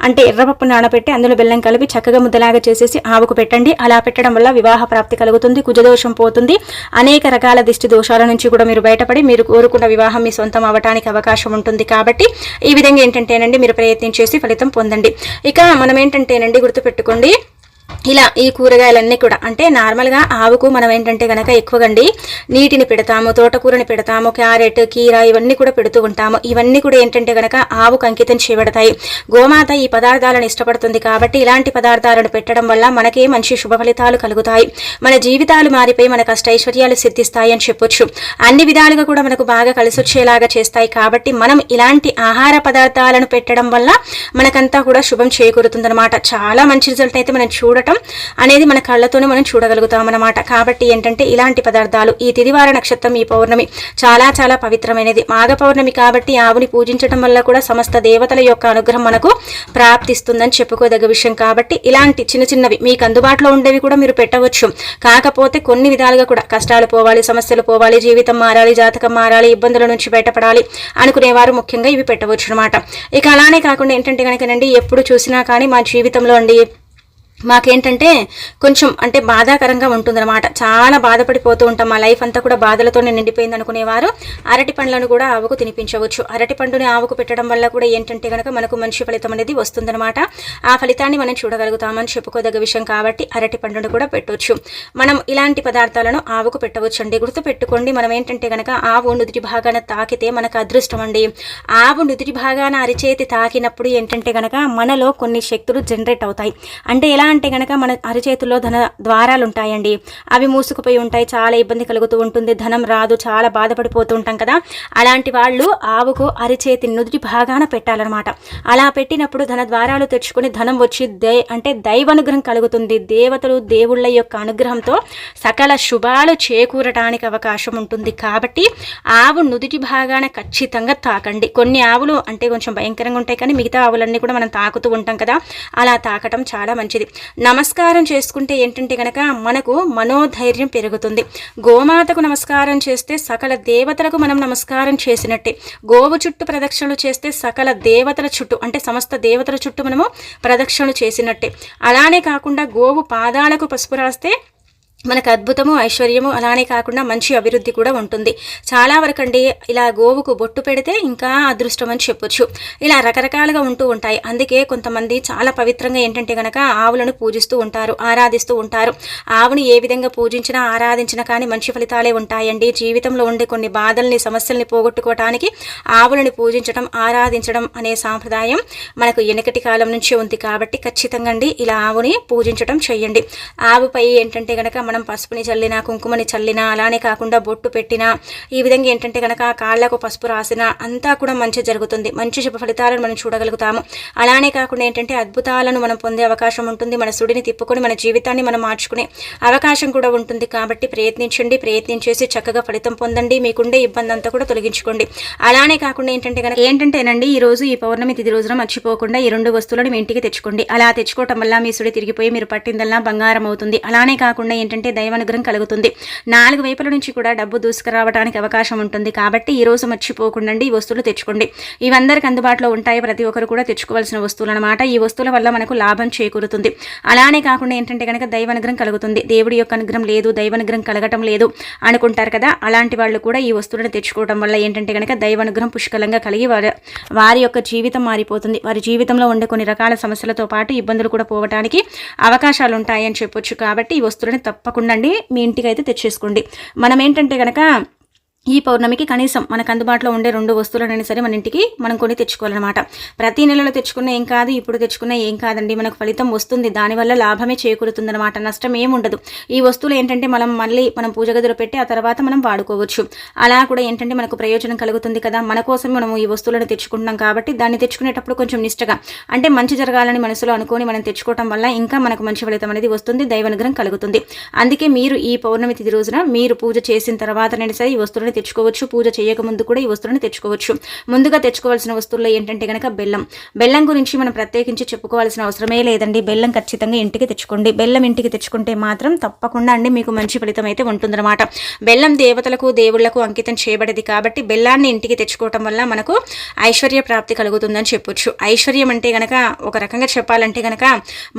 అంటే ఎర్రపప్పు నానబెట్టి అందులో బెల్లం కలిపి చక్కగా ముద్దలాగా చేసేసి ఆవుకు పెట్టండి. అలా పెట్టడం వల్ల వివాహ ప్రాప్తి కలుగుతుంది కుజదోషం పోతుంది. అనేక రకాల దిష్టి దోషాల నుంచి కూడా మీరు బయటపడి మీరు కోరుకున్న వివాహం మీ సొంతం అవ్వడానికి అవకాశం ఉంటుంది కాబట్టి ఈ విధంగా ఏంటంటేనండి మీరు ప్రయత్నం చేసి ఫలితం పొందండి. ఇక మనం ఏంటంటేనండి గుర్తుపెట్టుకోండి ఇలా ఈ కూరగాయలన్నీ కూడా అంటే నార్మల్గా ఆవుకు మనం ఏంటంటే కనుక ఎక్కువగండి నీటిని పెడతాము తోటకూరని పెడతాము క్యారెట్ కీర ఇవన్నీ కూడా పెడుతూ ఉంటాము. ఇవన్నీ కూడా ఏంటంటే కనుక ఆవుకు అంకితం చేయబడతాయి. గోమాత ఈ పదార్థాలను ఇష్టపడుతుంది కాబట్టి ఇలాంటి పదార్థాలను పెట్టడం వల్ల మనకే మంచి శుభ ఫలితాలు కలుగుతాయి. మన జీవితాలు మారిపోయి మన కష్టైశ్వర్యాలు సిద్ధిస్తాయి అని చెప్పొచ్చు. అన్ని విధాలుగా కూడా మనకు బాగా కలిసొచ్చేలాగా చేస్తాయి కాబట్టి మనం ఇలాంటి ఆహార పదార్థాలను పెట్టడం వల్ల మనకంతా కూడా శుభం చేకూరుతుందన్నమాట. చాలా మంచి రిజల్ట్ అయితే మనం చూడటం అనేది మన కళ్ళతోనే మనం చూడగలుగుతాం అన్నమాట కాబట్టి ఏంటంటే ఇలాంటి పదార్థాలు ఈ తిదివార నక్షత్రం ఈ పౌర్ణమి చాలా చాలా పవిత్రమైనది. మాఘ పౌర్ణమి కాబట్టి ఆవుని పూజించడం వల్ల కూడా సమస్త దేవతల యొక్క అనుగ్రహం మనకు ప్రాప్తిస్తుందని చెప్పుకోదగ్గ విషయం. కాబట్టి ఇలాంటి చిన్న చిన్నవి మీకు అందుబాటులో ఉండేవి కూడా మీరు పెట్టవచ్చు. కాకపోతే కొన్ని విధాలుగా కూడా కష్టాలు పోవాలి సమస్యలు పోవాలి జీవితం మారాలి జాతకం మారాలి ఇబ్బందుల నుంచి బయటపడాలి అనుకునేవారు ముఖ్యంగా ఇవి పెట్టవచ్చు అనమాట ఇక అలానే కాకుండా ఏంటంటే కనుకనండి ఎప్పుడు చూసినా కానీ మా జీవితంలో అండి మాకేంటంటే కొంచెం అంటే బాధాకరంగా ఉంటుందన్నమాట. చాలా బాధపడిపోతూ ఉంటాం. మా లైఫ్ అంతా కూడా బాధలతోనే నిండిపోయింది అనుకునేవారు. అరటి పండ్లను కూడా ఆవుకు తినిపించవచ్చు. అరటి పండుని ఆవుకు పెట్టడం వల్ల కూడా ఏంటంటే కనుక మనకు మంచి ఫలితం అనేది వస్తుందన్నమాట. ఆ ఫలితాన్ని మనం చూడగలుగుతామని చెప్పుకోదగ్గ విషయం కాబట్టి అరటి పండును కూడా పెట్టవచ్చు మనం ఇలాంటి పదార్థాలను ఆవుకు పెట్టవచ్చు అండి గుర్తు పెట్టుకోండి మనం ఏంటంటే కనుక ఆవు నుదుటి భాగాన తాకితే మనకు అదృష్టం అండి. ఆవు నుదుటి భాగాన అరిచేతి తాకినప్పుడు ఏంటంటే కనుక మనలో కొన్ని శక్తులు జనరేట్ అవుతాయి. అంటే ఎలా అంటే కనుక మన అరిచేతుల్లో ధన ద్వారాలు ఉంటాయండి అవి మూసుకుపోయి ఉంటాయి చాలా ఇబ్బంది కలుగుతూ ఉంటుంది ధనం రాదు చాలా బాధపడిపోతూ ఉంటాం కదా. అలాంటి వాళ్ళు ఆవుకు అరిచేతి నుదుటి భాగాన పెట్టాలన్నమాట. అలా పెట్టినప్పుడు ధన ద్వారాలు తెచ్చుకొని ధనం వచ్చి దై అంటే దైవానుగ్రహం కలుగుతుంది. దేవతలు దేవుళ్ళ యొక్క అనుగ్రహంతో సకల శుభాలు చేకూరటానికి అవకాశం ఉంటుంది. కాబట్టి ఆవు నుదుటి భాగాన ఖచ్చితంగా తాకండి. కొన్ని ఆవులు అంటే కొంచెం భయంకరంగా ఉంటాయి కానీ మిగతా ఆవులన్నీ కూడా మనం తాకుతూ ఉంటాం కదా. అలా తాకటం చాలా మంచిది. నమస్కారం చేసుకుంటే ఏంటంటే కనుక మనకు మనోధైర్యం పెరుగుతుంది. గోమాతకు నమస్కారం చేస్తే సకల దేవతలకు మనం నమస్కారం చేసినట్టే. గోవు చుట్టూ ప్రదక్షిణలు చేస్తే సకల దేవతల చుట్టూ అంటే సమస్త దేవతల చుట్టూ మనము ప్రదక్షిణలు చేసినట్టే. అలానే కాకుండా గోవు పాదాలకు పసుపు రాస్తే మనకు అద్భుతము ఐశ్వర్యము అలానే కాకుండా మంచి అభివృద్ధి కూడా ఉంటుంది. చాలా వరకండి ఇలా గోవుకు బొట్టు పెడితే ఇంకా అదృష్టం అని చెప్పొచ్చు. ఇలా రకరకాలుగా ఉంటూ ఉంటాయి. అందుకే కొంతమంది చాలా పవిత్రంగా ఏంటంటే కనుక ఆవులను పూజిస్తూ ఉంటారు ఆరాధిస్తూ ఉంటారు. ఆవుని ఏ విధంగా పూజించినా ఆరాధించినా కానీ మంచి ఫలితాలే ఉంటాయండి. జీవితంలో ఉండే కొన్ని బాధల్ని సమస్యల్ని పోగొట్టుకోవటానికి ఆవులను పూజించడం ఆరాధించడం అనే సాంప్రదాయం మనకు వెనకటి కాలం నుంచి ఉంది. కాబట్టి ఖచ్చితంగా అండి ఇలా ఆవుని పూజించడం చెయ్యండి ఆవుపై ఏంటంటే కనుక మనం పసుపుని చల్లినా కుంకుమని చల్లినా అలానే కాకుండా బొట్టు పెట్టినా ఈ విధంగా ఏంటంటే కనుక కాళ్ళకు పసుపు రాసినా అంతా కూడా మంచి జరుగుతుంది. మంచి శుభ ఫలితాలను మనం చూడగలుగుతాము. అలానే కాకుండా ఏంటంటే అద్భుతాలను మనం పొందే అవకాశం ఉంటుంది. మన సుడిని తిప్పుకొని మన జీవితాన్ని మనం మార్చుకునే అవకాశం కూడా ఉంటుంది. కాబట్టి ప్రయత్నించండి ప్రయత్నించేసి చక్కగా ఫలితం పొందండి. మీకుండే ఇబ్బంది అంతా కూడా తొలగించుకోండి. అలానే కాకుండా ఏంటంటే కనుక ఏంటంటేనండి ఈ రోజు ఈ పౌర్ణమి తిది రోజున మర్చిపోకుండా ఈ రెండు వస్తువులను మీ ఇంటికి తెచ్చుకోండి. అలా తెచ్చుకోవటం వల్ల మీ సుడి తిరిగిపోయి మీరు పట్టిందల్లా బంగారం అవుతుంది. అలానే కాకుండా ఏంటంటే దైవానుగ్రహం కలుగుతుంది. నాలుగు వైపుల నుంచి కూడా డబ్బు దూసుకురావడానికి అవకాశం ఉంటుంది. కాబట్టి ఈ రోజు మర్చిపోకుండా ఈ వస్తువులు తెచ్చుకోండి. ఇవందరికి అందుబాటులో ఉంటాయి. ప్రతి ఒక్కరు కూడా తెచ్చుకోవాల్సిన వస్తువులు అనమాట ఈ వస్తువుల వల్ల మనకు లాభం చేకూరుతుంది. అలానే కాకుండా ఏంటంటే కనుక దైవానుగ్రహం కలుగుతుంది. దేవుడి యొక్క అనుగ్రహం లేదు. దైవానుగ్రహం కలగటం లేదు అనుకుంటారు కదా. అలాంటి వాళ్ళు కూడా ఈ వస్తువులను తెచ్చుకోవడం వల్ల ఏంటంటే కనుక దైవానుగ్రహం పుష్కలంగా కలిగి వారి వారి యొక్క జీవితం మారిపోతుంది. వారి జీవితంలో ఉండే కొన్ని రకాల సమస్యలతో పాటు ఇబ్బందులు కూడా పోవడానికి అవకాశాలు ఉంటాయని చెప్పొచ్చు. కాబట్టి ఈ వస్తువులను తప్ప తప్పకుండా అండి మీ ఇంటికి అయితే తెచ్చేసుకోండి. మనం ఏంటంటే కనుక ఈ పౌర్ణమికి కనీసం మనకు అందుబాటులో ఉండే రెండు వస్తువులనైనా సరే మన ఇంటికి మనం కొని తెచ్చుకోవాలన్నమాట. ప్రతి నెలలో తెచ్చుకున్న ఏం కాదు ఇప్పుడు తెచ్చుకున్న ఏం కాదండి మనకు ఫలితం వస్తుంది. దానివల్ల లాభమే చేకూరుతుందన్నమాట. నష్టం ఏం ఉండదు. ఈ వస్తువులు ఏంటంటే మనం మళ్ళీ మనం పూజ గదిలో పెట్టి ఆ తర్వాత మనం వాడుకోవచ్చు. అలా కూడా ఏంటంటే మనకు ప్రయోజనం కలుగుతుంది కదా. మన కోసం మనం ఈ వస్తువులను తెచ్చుకుంటున్నాం కాబట్టి దాన్ని తెచ్చుకునేటప్పుడు కొంచెం నిష్టగా అంటే మంచి జరగాలని మనసులో అనుకొని మనం తెచ్చుకోవటం వల్ల ఇంకా మనకు మంచి ఫలితం అనేది వస్తుంది దైవానుగ్రహం కలుగుతుంది. అందుకే మీరు ఈ పౌర్ణమి తిథి రోజున మీరు పూజ చేసిన తర్వాత సరే ఈ వస్తువులను తెచ్చుకోవచ్చు. పూజ చేయకముందు కూడా ఈ వస్తువులను తెచ్చుకోవచ్చు. ముందుగా తెచ్చుకోవాల్సిన వస్తువుల్లో ఏంటంటే కనుక బెల్లం. బెల్లం గురించి మనం ప్రత్యేకించి చెప్పుకోవాల్సిన అవసరమే లేదండి. బెల్లం ఖచ్చితంగా ఇంటికి తెచ్చుకోండి. బెల్లం ఇంటికి తెచ్చుకుంటే మాత్రం తప్పకుండా అండి మీకు మంచి ఫలితం అయితే ఉంటుందన్నమాట. బెల్లం దేవతలకు దేవుళ్ళకు అంకితం చేయబడేది కాబట్టి బెల్లాన్ని ఇంటికి తెచ్చుకోవటం వల్ల మనకు ఐశ్వర్య ప్రాప్తి కలుగుతుందని చెప్పొచ్చు. ఐశ్వర్యం అంటే గనక ఒక రకంగా చెప్పాలంటే గనక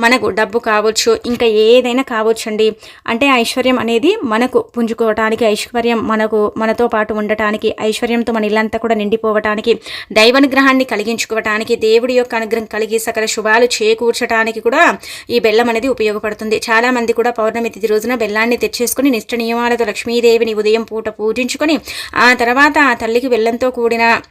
మనకు డబ్బు కావచ్చు ఇంకా ఏదైనా కావచ్చు అండి అంటే ఐశ్వర్యం అనేది మనకు పుంజుకోవటానికి ఐశ్వర్యం మనకు మనతో పాటు ఉండటానికి ఐశ్వర్యంతో మన ఇల్లంతా కూడా నిండిపోవటానికి దైవానుగ్రహాన్ని కలిగించుకోవటానికి దేవుడి యొక్క అనుగ్రహం కలిగి సకల శుభాలు చేకూర్చడానికి కూడా ఈ బెల్లం అనేది ఉపయోగపడుతుంది. చాలామంది కూడా పౌర్ణమి తిథి రోజున బెల్లాన్ని తెచ్చేసుకుని నిష్ట నియమాలతో లక్ష్మీదేవిని ఉదయం పూట పూజించుకొని ఆ తర్వాత ఆ తల్లికి బెల్లంతో కూడిన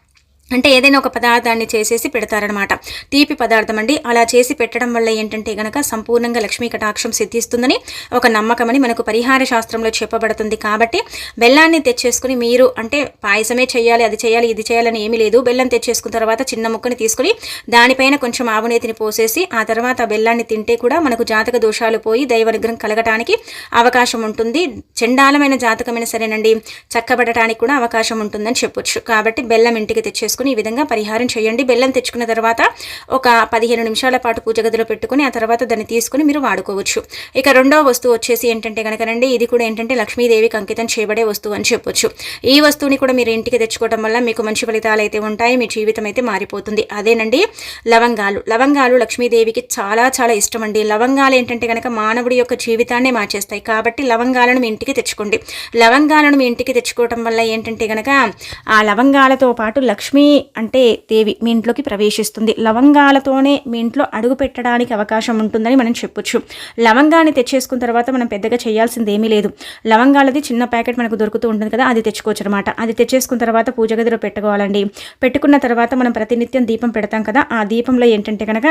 అంటే ఏదైనా ఒక పదార్థాన్ని చేసేసి పెడతారనమాట తీపి పదార్థం అండి. అలా చేసి పెట్టడం వల్ల ఏంటంటే గనక సంపూర్ణంగా లక్ష్మీ కటాక్షం సిద్ధిస్తుందని ఒక నమ్మకమని మనకు పరిహార శాస్త్రంలో చెప్పబడుతుంది. కాబట్టి బెల్లాన్ని తెచ్చేసుకుని మీరు అంటే పాయసమే చేయాలి అది చేయాలి ఇది చేయాలని ఏమీ లేదు. బెల్లం తెచ్చేసుకున్న తర్వాత చిన్న ముక్కని తీసుకుని దానిపైన కొంచెం ఆవునేతిని పోసేసి ఆ తర్వాత బెల్లాన్ని తింటే కూడా మనకు జాతక దోషాలు పోయి దైవనుగ్రహం కలగటానికి అవకాశం ఉంటుంది. చండాలమైన జాతకమైన సరేనండి. చక్కబడటానికి కూడా అవకాశం ఉంటుందని చెప్పొచ్చు. కాబట్టి బెల్లం ఇంటికి తెచ్చేసుకుని చేసుకుని ఈ విధంగా పరిహారం చేయండి. బెల్లం తెచ్చుకున్న తర్వాత ఒక పదిహేను నిమిషాల పాటు పూజ గదిలో పెట్టుకుని ఆ తర్వాత దాన్ని తీసుకుని మీరు వాడుకోవచ్చు. ఇక రెండవ వస్తువు వచ్చేసి ఏంటంటే కనుకనండి ఇది కూడా ఏంటంటే లక్ష్మీదేవికి అంకితం చేయబడే వస్తువు అని చెప్పొచ్చు. ఈ వస్తువుని కూడా మీరు ఇంటికి తెచ్చుకోవడం వల్ల మీకు మంచి ఫలితాలు అయితే ఉంటాయి మీ జీవితం అయితే మారిపోతుంది. అదేనండి లవంగాలు. లవంగాలు లక్ష్మీదేవికి చాలా చాలా ఇష్టం అండి లవంగాలు ఏంటంటే కనుక మానవుడి యొక్క జీవితాన్నే మార్చేస్తాయి. కాబట్టి లవంగాలను మీ ఇంటికి తెచ్చుకోండి. లవంగాలను మీ ఇంటికి తెచ్చుకోవటం వల్ల ఏంటంటే కనుక ఆ లవంగాలతో పాటు లక్ష్మీ అంటే దేవి మీ ఇంట్లోకి ప్రవేశిస్తుంది. లవంగాలతోనే మీ ఇంట్లో అడుగు పెట్టడానికి అవకాశం ఉంటుందని మనం చెప్పొచ్చు. లవంగాన్ని తెచ్చేసుకున్న తర్వాత మనం పెద్దగా చేయాల్సింది ఏమీ లేదు. లవంగాలది చిన్న ప్యాకెట్ మనకు దొరుకుతూ ఉంటుంది కదా అది తెచ్చుకోవచ్చు అనమాట అది తెచ్చేసుకున్న తర్వాత పూజ గదిలో పెట్టుకోవాలండి. పెట్టుకున్న తర్వాత మనం ప్రతినిత్యం దీపం పెడతాం కదా ఆ దీపంలో ఏంటంటే కనుక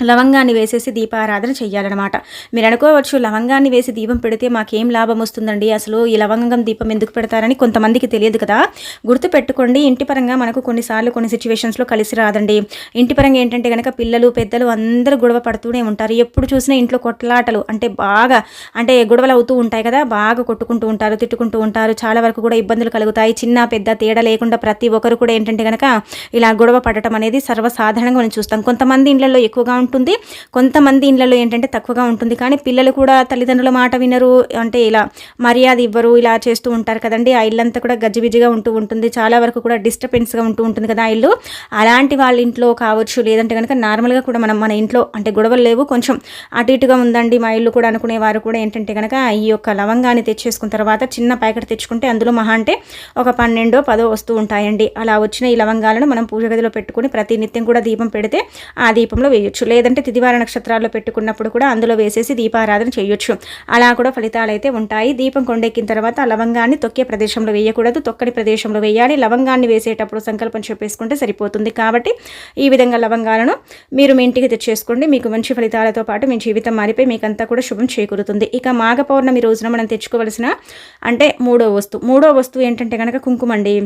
లవంగాన్ని వేసేసి దీపారాధన చెయ్యాలన్నమాట. మీరు అనుకోవచ్చు లవంగాన్ని వేసి దీపం పెడితే మాకేం లాభం వస్తుందండి? అసలు ఈ లవంగం దీపం ఎందుకు పెడతారని కొంతమందికి తెలియదు కదా. గుర్తు పెట్టుకోండి ఇంటి పరంగా మనకు కొన్నిసార్లు కొన్ని సిచ్యువేషన్స్లో కలిసి రాదండి. ఇంటి పరంగా ఏంటంటే కనుక పిల్లలు పెద్దలు అందరూ గొడవ పడుతూనే ఉంటారు. ఎప్పుడు చూసినా ఇంట్లో కొట్లాటలు అంటే బాగా అంటే గొడవలు అవుతూ ఉంటాయి కదా. బాగా కొట్టుకుంటూ ఉంటారు తిట్టుకుంటూ ఉంటారు. చాలా వరకు కూడా ఇబ్బందులు కలుగుతాయి. చిన్న పెద్ద తేడా లేకుండా ప్రతి ఒక్కరు కూడా ఏంటంటే కనుక ఇలా గొడవ పడటం అనేది సర్వసాధారణంగా మనం చూస్తాం. కొంతమంది ఇళ్ళలో ఎక్కువగా ఉంటుంది. కొంతమంది ఇళ్ళలో ఏంటంటే తక్కువగా ఉంటుంది. కానీ పిల్లలు కూడా తల్లిదండ్రుల మాట వినరు. అంటే ఇలా మర్యాద ఇవ్వరు. ఇలా చేస్తూ ఉంటారు కదండి. ఆ ఇల్లంతా కూడా గజిబిజిగా ఉంటూ ఉంటుంది. చాలా వరకు కూడా డిస్టర్బెన్స్గా ఉంటూ ఉంటుంది కదా ఆ ఇల్లు. అలాంటి వాళ్ళ ఇంట్లో కావచ్చు లేదంటే కనుక నార్మల్గా కూడా మనం మన ఇంట్లో అంటే గొడవలు లేవు. కొంచెం అటు ఇటుగా ఉందండి. మా ఇల్లు కూడా అనుకునే వారు కూడా ఏంటంటే కనుక ఈ యొక్క లవంగాన్ని తెచ్చేసుకున్న తర్వాత చిన్న ప్యాకెట్ తెచ్చుకుంటే అందులో మహా అంటే ఒక పన్నెండో పదో వస్తూ ఉంటాయండి. అలా వచ్చిన ఈ లవంగాలను మనం పూజ గదిలో పెట్టుకుని ప్రతి నిత్యం కూడా దీపం పెడితే ఆ దీపంలో వేయొచ్చు. లేదంటే తిదివార నక్షత్రాల్లో పెట్టుకున్నప్పుడు కూడా అందులో వేసేసి దీపారాధన చేయొచ్చు. అలా కూడా ఫలితాలు అయితే ఉంటాయి. దీపం కొండెక్కిన తర్వాత ఆ లవంగాన్ని తొక్కే ప్రదేశంలో వేయకూడదు. తొక్కడి ప్రదేశంలో వేయాలి. లవంగాన్ని వేసేటప్పుడు సంకల్పం చెప్పేసుకుంటే సరిపోతుంది కాబట్టి ఈ విధంగా లవంగాలను మీరు మీ ఇంటికి తెచ్చేసుకోండి. మీకు మంచి ఫలితాలతో పాటు మీ జీవితం మారిపోయి మీకంతా కూడా శుభం చేకూరుతుంది. ఇక మాఘ పౌర్ణమి రోజున మనం తెచ్చుకోవలసిన అంటే మూడో వస్తువు. మూడో వస్తువు ఏంటంటే కనుక కుంకుమ అండి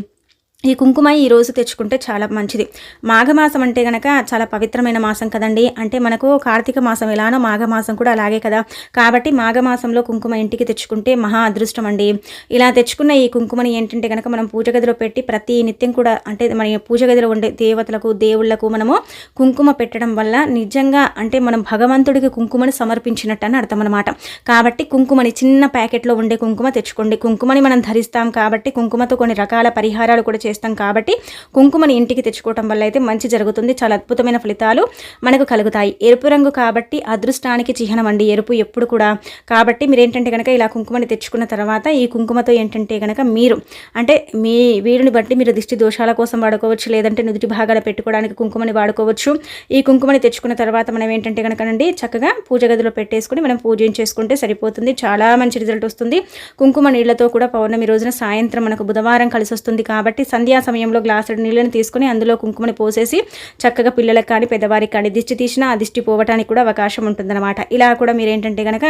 ఈ కుంకుమ ఈ రోజు తెచ్చుకుంటే చాలా మంచిది. మాఘమాసం అంటే గనక చాలా పవిత్రమైన మాసం కదండి. అంటే మనకు కార్తీక మాసం ఎలానో మాఘమాసం కూడా అలాగే కదా. కాబట్టి మాఘమాసంలో కుంకుమ ఇంటికి తెచ్చుకుంటే మహా అదృష్టం అండి. ఇలా తెచ్చుకున్న ఈ కుంకుమని ఏంటంటే కనుక మనం పూజ గదిలో పెట్టి ప్రతి నిత్యం కూడా అంటే మన పూజ గదిలో ఉండే దేవతలకు దేవుళ్ళకు మనము కుంకుమ పెట్టడం వల్ల నిజంగా అంటే మనం భగవంతుడికి కుంకుమని సమర్పించినట్టు అని అర్థం అనమాట కాబట్టి కుంకుమని చిన్న ప్యాకెట్లో ఉండే కుంకుమ తెచ్చుకోండి. కుంకుమని మనం ధరిస్తాం కాబట్టి కుంకుమతో కొన్ని రకాల పరిహారాలు కూడా చేస్తాం కాబట్టి కుంకుమని ఇంటికి తెచ్చుకోవటం వల్ల అయితే మంచి జరుగుతుంది. చాలా అద్భుతమైన ఫలితాలు మనకు కలుగుతాయి. ఎరుపు రంగు కాబట్టి అదృష్టానికి చిహ్నం అండి. ఎరుపు ఎప్పుడు కూడా. కాబట్టి మీరు ఏంటంటే కనుక ఇలా కుంకుమని తెచ్చుకున్న తర్వాత ఈ కుంకుమతో ఏంటంటే కనుక మీరు అంటే మీ వీడిని బట్టి మీరు దిష్టి దోషాల కోసం వాడుకోవచ్చు లేదంటే నుదుటి భాగాలు పెట్టుకోవడానికి కుంకుమని వాడుకోవచ్చు. ఈ కుంకుమని తెచ్చుకున్న తర్వాత మనం ఏంటంటే కనుకనండి చక్కగా పూజ గదిలో పెట్టేసుకుని మనం పూజించేసుకుంటే సరిపోతుంది. చాలా మంచి రిజల్ట్ వస్తుంది. కుంకుమ నీళ్ళతో కూడా పౌర్ణమి రోజున సాయంత్రం మనకు బుధవారం కలిసి వస్తుంది కాబట్టి సంధ్యా సమయంలో గ్లాసుడు నీళ్ళని తీసుకుని అందులో కుంకుమని పోసేసి చక్కగా పిల్లలకు కానీ పెద్దవారికి కానీ దిష్టి తీసినా ఆ దిష్టి పోవటానికి కూడా అవకాశం ఉంటుందన్నమాట. ఇలా కూడా మీరు ఏంటంటే కనుక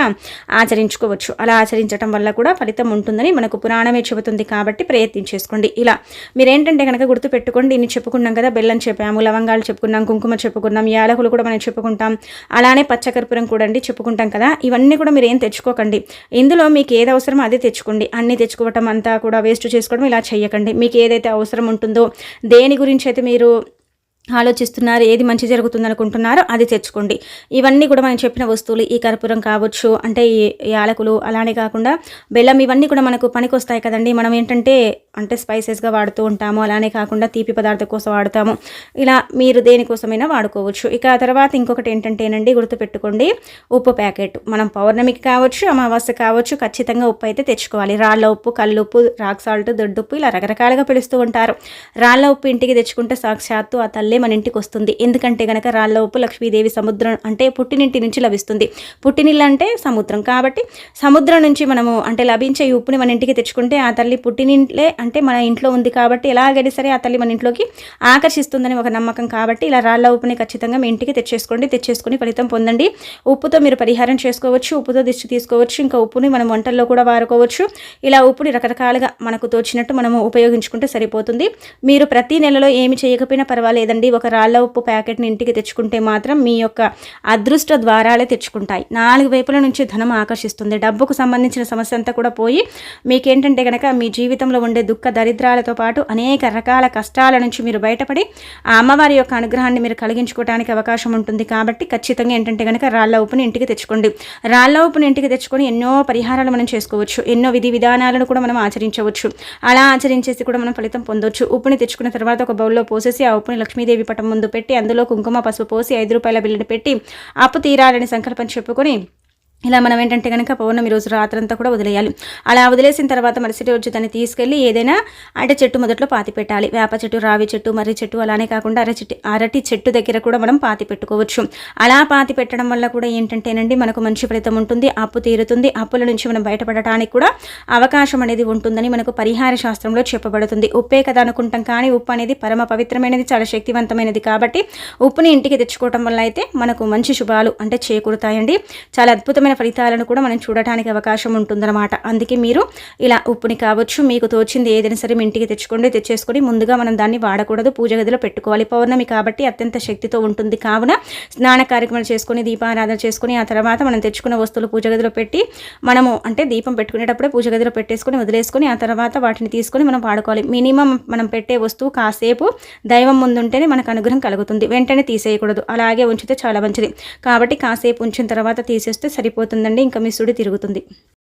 ఆచరించుకోవచ్చు. అలా ఆచరించడం వల్ల కూడా ఫలితం ఉంటుందని మనకు పురాణమే చెబుతుంది కాబట్టి ప్రయత్నం చేసుకోండి. ఇలా మీరేంటంటే కనుక గుర్తు పెట్టుకోండి ఇన్ని చెప్పుకున్నాం కదా బెల్లం చెప్పాము లవంగాలు చెప్పుకున్నాం కుంకుమ చెప్పుకున్నాం యాలకులు కూడా మనం చెప్పుకుంటాం అలానే పచ్చకర్పూరం కూడా అండి చెప్పుకుంటాం కదా ఇవన్నీ కూడా మీరు ఏం తెచ్చుకోకండి. ఇందులో మీకు ఏది అవసరమో అదే తెచ్చుకోండి. అన్నీ తెచ్చుకోవటం అంతా కూడా వేస్ట్ చేసుకోవడం ఇలా చేయకండి మీకు ఏదైతే అవసరం ఉంటుందో దేని గురించి అయితే మీరు ఆలోచిస్తున్నారు ఏది మంచి జరుగుతుంది అనుకుంటున్నారో అది తెచ్చుకోండి. ఇవన్నీ కూడా మనం చెప్పిన వస్తువులు ఈ కర్పూరం కావచ్చు అంటే ఈ యాలకులు అలానే కాకుండా బెల్లం ఇవన్నీ కూడా మనకు పనికి వస్తాయి కదండి. మనం ఏంటంటే అంటే స్పైసెస్గా వాడుతూ ఉంటాము. అలానే కాకుండా తీపి పదార్థం కోసం వాడుతాము. ఇలా మీరు దేనికోసమైనా వాడుకోవచ్చు. ఇక ఆ తర్వాత ఇంకొకటి ఏంటంటేనండి గుర్తుపెట్టుకోండి. ఉప్పు ప్యాకెట్. మనం పౌర్ణమికి కావచ్చు అమావాస్య కావచ్చు ఖచ్చితంగా ఉప్పు అయితే తెచ్చుకోవాలి. రాళ్ళ ఉప్పు కల్లుప్పు రాక్ సాల్ట్ దొడ్డుప్పు ఇలా రకరకాలుగా పిలుస్తూ ఉంటారు. రాళ్ళ ఉప్పు ఇంటికి తెచ్చుకుంటే సాక్షాత్తు ఆ తల్లి మన ఇంటికి వస్తుంది. ఎందుకంటే గనక రాళ్ళ ఉప్పు లక్ష్మీదేవి సముద్రం అంటే పుట్టినింటి నుంచి లభిస్తుంది. పుట్టినిల్లు అంటే సముద్రం. కాబట్టి సముద్రం నుంచి మనము అంటే లభించే ఈ ఉప్పుని మన ఇంటికి తెచ్చుకుంటే ఆ తల్లి పుట్టినింట్లే అంటే మన ఇంట్లో ఉంది కాబట్టి ఎలాగైనా సరే ఆ తల్లి మన ఇంట్లోకి ఆకర్షిస్తుందని ఒక నమ్మకం కాబట్టి ఇలా రాళ్ళ ఉప్పుని ఖచ్చితంగా మీ ఇంటికి తెచ్చేసుకోండి తెచ్చేసుకుని ఫలితం పొందండి. ఉప్పుతో మీరు పరిహారం చేసుకోవచ్చు ఉప్పుతో దిష్టి తీసుకోవచ్చు ఇంకా ఉప్పుని మనం వంటల్లో కూడా వాడుకోవచ్చు. ఇలా ఉప్పుని రకరకాలుగా మనకు తోచినట్టు మనము ఉపయోగించుకుంటే సరిపోతుంది. మీరు ప్రతి నెలలో ఏమి చేయకపోయినా పర్వాలేదండి. ఒక రాళ్ళ ఉప్పు ప్యాకెట్ని ఇంటికి తెచ్చుకుంటే మాత్రం మీ యొక్క అదృష్ట ద్వారాలే తెచ్చుకుంటాయి. నాలుగు వైపుల నుంచి ధనం ఆకర్షిస్తుంది. డబ్బుకు సంబంధించిన సమస్య అంతా కూడా పోయి మీకేంటంటే కనుక మీ జీవితంలో ఉండే దుఃఖ దరిద్రాలతో పాటు అనేక రకాల కష్టాల నుంచి మీరు బయటపడి ఆ అమ్మవారి యొక్క అనుగ్రహాన్ని మీరు కలిగించుకోవడానికి అవకాశం ఉంటుంది కాబట్టి ఖచ్చితంగా ఏంటంటే కనుక రాళ్ళ ఉప్పుని ఇంటికి తెచ్చుకోండి. రాళ్ళ ఉప్పుని ఇంటికి తెచ్చుకొని ఎన్నో పరిహారాలు మనం చేసుకోవచ్చు. ఎన్నో విధి విధానాలను కూడా మనం ఆచరించవచ్చు. అలా ఆచరించేసి కూడా మనం ఫలితం పొందవచ్చు ఉప్పుని తెచ్చుకున్న తర్వాత ఒక బౌల్లో పోసేసి ఆ ఉప్పుని లక్ష్మీదేవి పటం ముందు పెట్టి అందులో కుంకుమ పసుపు పోసి ఐదు రూపాయల బిల్లుని పెట్టి అప్పు తీరాలని సంకల్పం చెప్పుకొని ఇలా మనం ఏంటంటే కనుక పౌర్ణమి రోజు రాత్రంతా కూడా వదిలేయాలి. అలా వదిలేసిన తర్వాత మరుసటి రోజు దాన్ని తీసుకెళ్ళి ఏదైనా అంటే చెట్టు మొదట్లో పాతి పెట్టాలి. వేప చెట్టు రావి చెట్టు మర్రి చెట్టు అలానే కాకుండా అర చెట్టు అరటి చెట్టు దగ్గర కూడా మనం పాతి పెట్టుకోవచ్చు. అలా పాతి పెట్టడం వల్ల కూడా ఏంటంటేనండి మనకు మంచి ఫలితం ఉంటుంది అప్పు తీరుతుంది. అప్పుల నుంచి మనం బయటపడటానికి కూడా అవకాశం అనేది ఉంటుందని మనకు పరిహార శాస్త్రంలో చెప్పబడుతుంది. ఉప్పే కదా అనుకుంటాం కానీ ఉప్పు అనేది పరమ పవిత్రమైనది చాలా శక్తివంతమైనది కాబట్టి ఉప్పుని ఇంటికి తెచ్చుకోవటం వల్ల అయితే మనకు మంచి శుభాలు అంటే చేకూరుతాయండి. చాలా అద్భుతమైన ఫలితాలను కూడా మనం చూడటానికి అవకాశం ఉంటుందన్నమాట. అందుకే మీరు ఇలా ఉప్పుని కావచ్చు మీకు తోచింది ఏదైనా సరే మీ ఇంటికి తెచ్చుకోండి తెచ్చేసుకొని ముందుగా మనం దాన్ని వాడకూడదు పూజ గదిలో పెట్టుకోవాలి. పౌర్ణమి కాబట్టి అత్యంత శక్తితో ఉంటుంది. కావున స్నాన కార్యక్రమాలు చేసుకొని దీపారాధన చేసుకొని ఆ తర్వాత మనం తెచ్చుకున్న వస్తువులు పూజ గదిలో పెట్టి మనము అంటే దీపం పెట్టుకునేటప్పుడే పూజ గదిలో పెట్టేసుకొని వదిలేసుకొని ఆ తర్వాత వాటిని తీసుకొని మనం వాడుకోవాలి. మినిమం మనం పెట్టే వస్తువు కాసేపు దైవం ముందుంటేనే మనకు అనుగ్రహం కలుగుతుంది. వెంటనే తీసేయకూడదు. అలాగే ఉంచితే చాలా మంచిది. కాబట్టి కాసేపు ఉంచిన తర్వాత తీసేస్తే సరిపోతుందండి ఇంకా మీ సుడి తిరుగుతుంది.